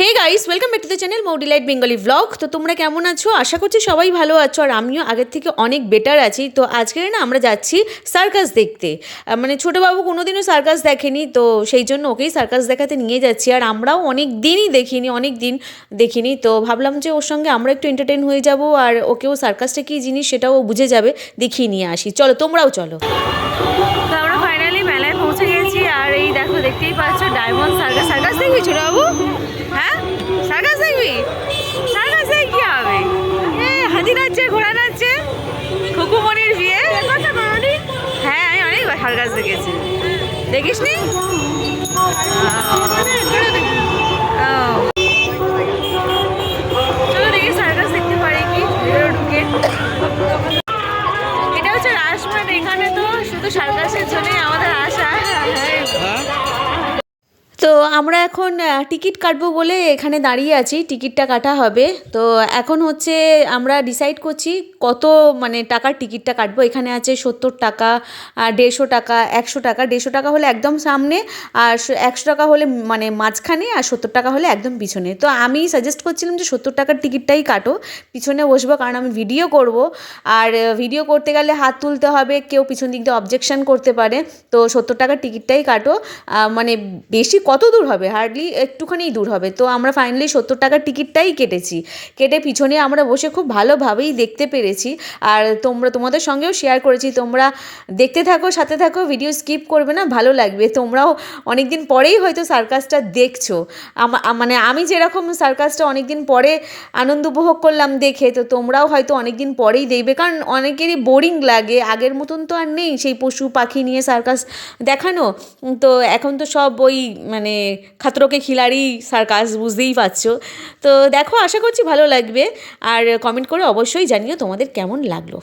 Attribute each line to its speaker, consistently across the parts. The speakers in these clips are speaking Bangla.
Speaker 1: Hey guys welcome back to the channel Moudi light Bengali blog তো তোমরা কেমন আছো? আশা করছি সবাই ভালো আছো, আর আমিও আগের থেকে অনেক বেটার আছি। তো আজকে না আমরা যাচ্ছি সার্কাস দেখতে। মানে ছোটোবাবু কোনোদিনও সার্কাস দেখেনি, তো সেই জন্য ওকেই সার্কাস দেখাতে নিয়ে যাচ্ছি। আর আমরাও অনেক দিনই দেখিনি, অনেক দিন দেখিনি। তো ভাবলাম যে ওর সঙ্গে আমরা একটু এন্টারটেন হয়ে যাব, আর ওকেও সার্কাসটা কী জিনিস সেটাও ও বুঝে যাবে, দেখিয়ে নিয়ে আসি। চলো, তোমরাও চলো। আমরা ফাইনালি মেলায় পৌঁছে গেছি, আর এই দেখো, দেখতেই পাচ্ছ ডায়মন্ড সার্কাস সার্কাস দেখবি ছোটবাবু দেখিস নি আমরা এখন টিকিট কাটবো বলে এখানে দাঁড়িয়ে আছি। টিকিটটা কাটা হবে। তো এখন হচ্ছে আমরা ডিসাইড করছি কত মানে টাকার টিকিটটা কাটবো। এখানে আছে সত্তর টাকা দেড়শো টাকা, একশো টাকা। দেড়শো টাকা হলে একদম সামনে আর একশো টাকা হলে মানে মাঝখানে আর সত্তর টাকা হলে একদম পিছনে। তো আমি সাজেস্ট করছিলাম যে সত্তর টাকার টিকিটটাই কাটো। পিছনে বসবো কারণ আমি ভিডিও করব। আর ভিডিও করতে গেলে হাত তুলতে হবে। কেউ পিছন দিক দিয়ে অবজেকশন করতে পারে। তো সত্তর টাকার টিকিটটাই কাটো। মানে বেশি কত দূর হবে হার্ডলি একটুখানিই দূর হবে। তো আমরা ফাইনালি সত্তর টাকার টিকিটটাই কেটেছি। কেটে পিছনে আমরা বসে খুব ভালোভাবেই দেখতে পেরেছি। আর তোমরা, তোমাদের সঙ্গেও শেয়ার করেছি। তোমরা দেখতে থাকো, সাথে থাকো ভিডিও স্কিপ করবে না, ভালো লাগবে। তোমরাও অনেক দিন পরেই হয়তো সার্কাসটা দেখছ। মানে আমি যেরকম সার্কাসটা অনেক দিন পরে আনন্দ উপভোগ করলাম দেখে, তো তোমরাও হয়তো অনেক দিন পরেই দেখবে। কারণ অনেকেরই বোরিং লাগে। আগের মতন তো আর নেই সেই পশু পাখি নিয়ে সার্কাস দেখানো। তো এখন তো সব ওই মানে খাতরোকে খিলাড়ি সার্কাস বুঝতেই পারছ। তো দেখো, আশা করছি ভালো লাগবে। আর কমেন্ট করে অবশ্যই জানিও তোমাদের কেমন লাগল।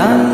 Speaker 1: 난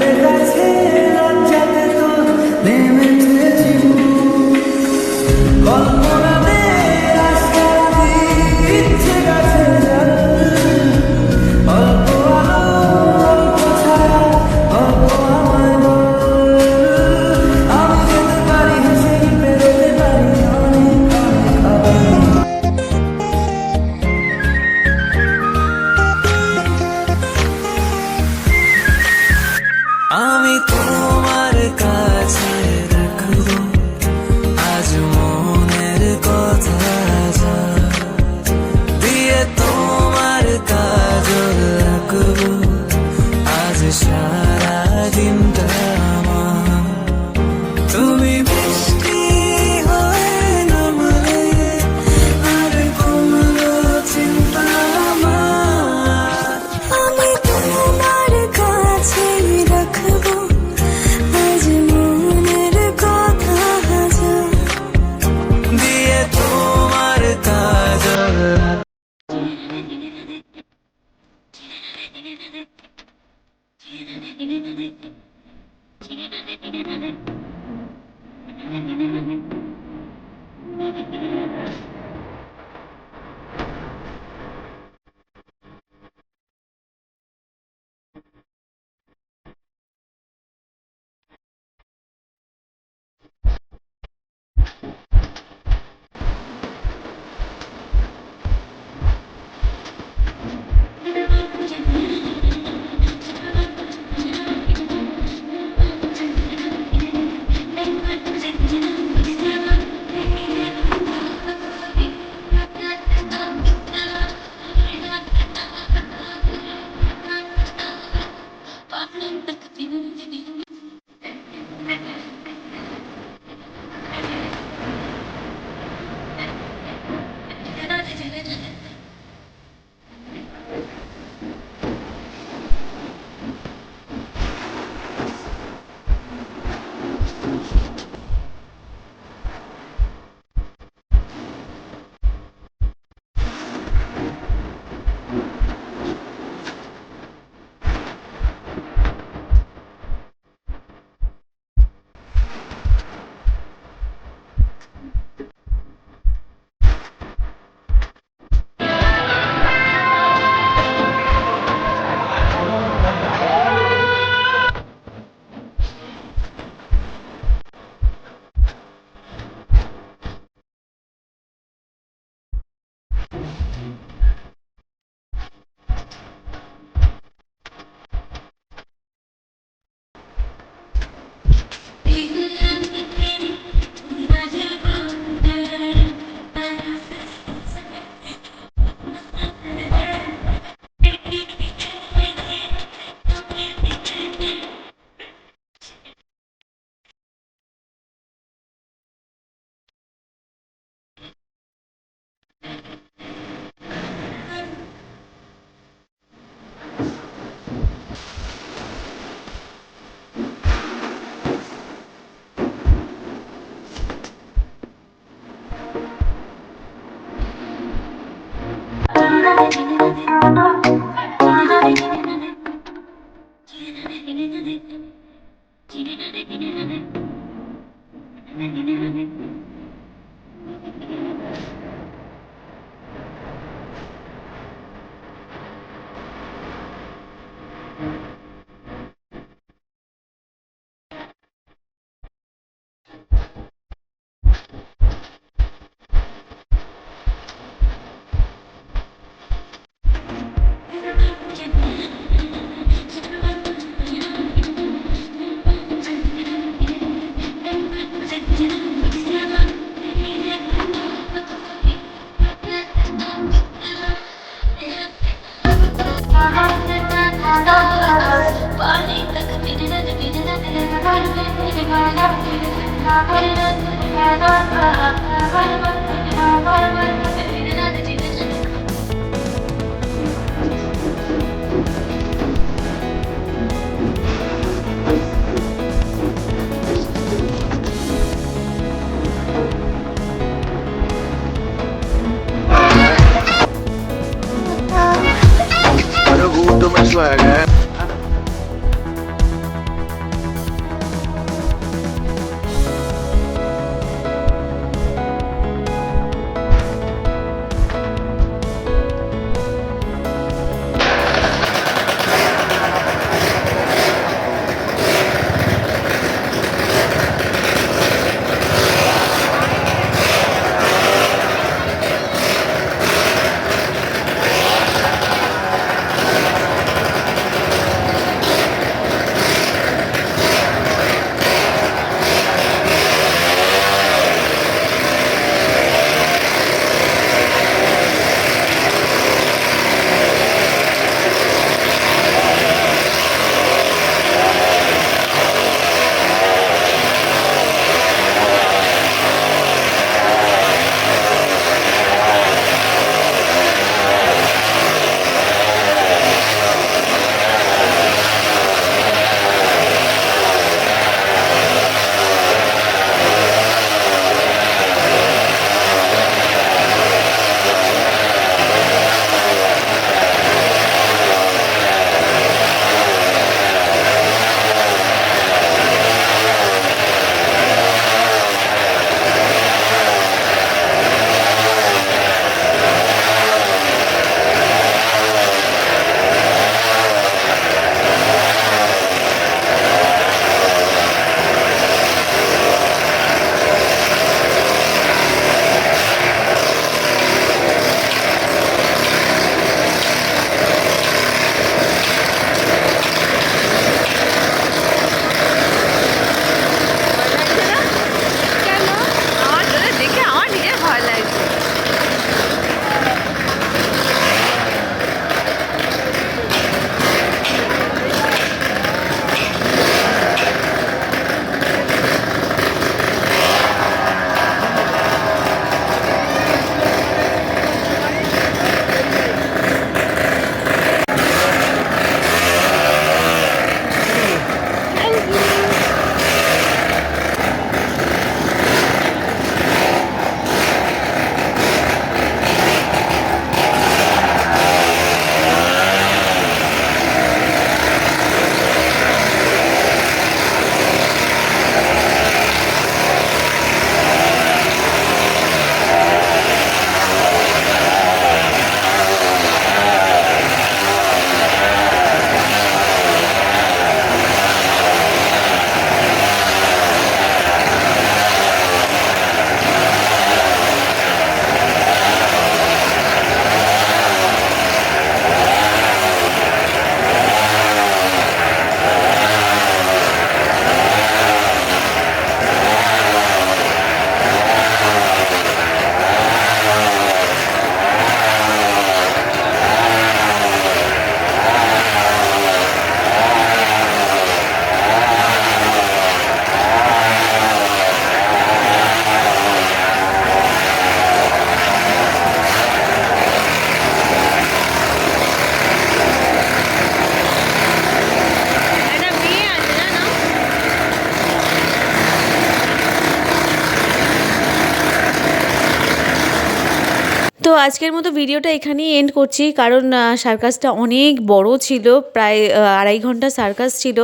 Speaker 1: আজকের মতো ভিডিওটা এখানেই এন্ড করছি। কারণ সার্কাসটা অনেক বড় ছিল, প্রায় আড়াই ঘণ্টা সার্কাস ছিল।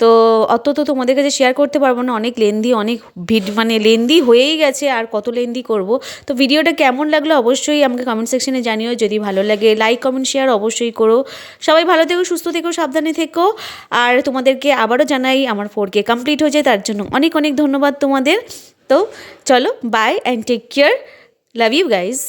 Speaker 1: তো অত তো তোমাদের কাছে শেয়ার করতে পারব না, অনেক লেন্দি অনেক ভিড মানে লেন্দি হয়েই গেছে আর কত লেন্দি করব। তো ভিডিওটা কেমন লাগল অবশ্যই আমাকে কমেন্ট সেকশনে জানিও। যদি ভালো লাগে লাইক কমেন্ট শেয়ার অবশ্যই করো। সবাই ভালো থেকো, সুস্থ থেকো, সাবধানে থেকো। আর তোমাদেরকে আবারও জানাই, আমার ফোর কে কমপ্লিট হয়ে যায়, তার জন্য অনেক অনেক ধন্যবাদ তোমাদের। তো চলো bye and take care love you guys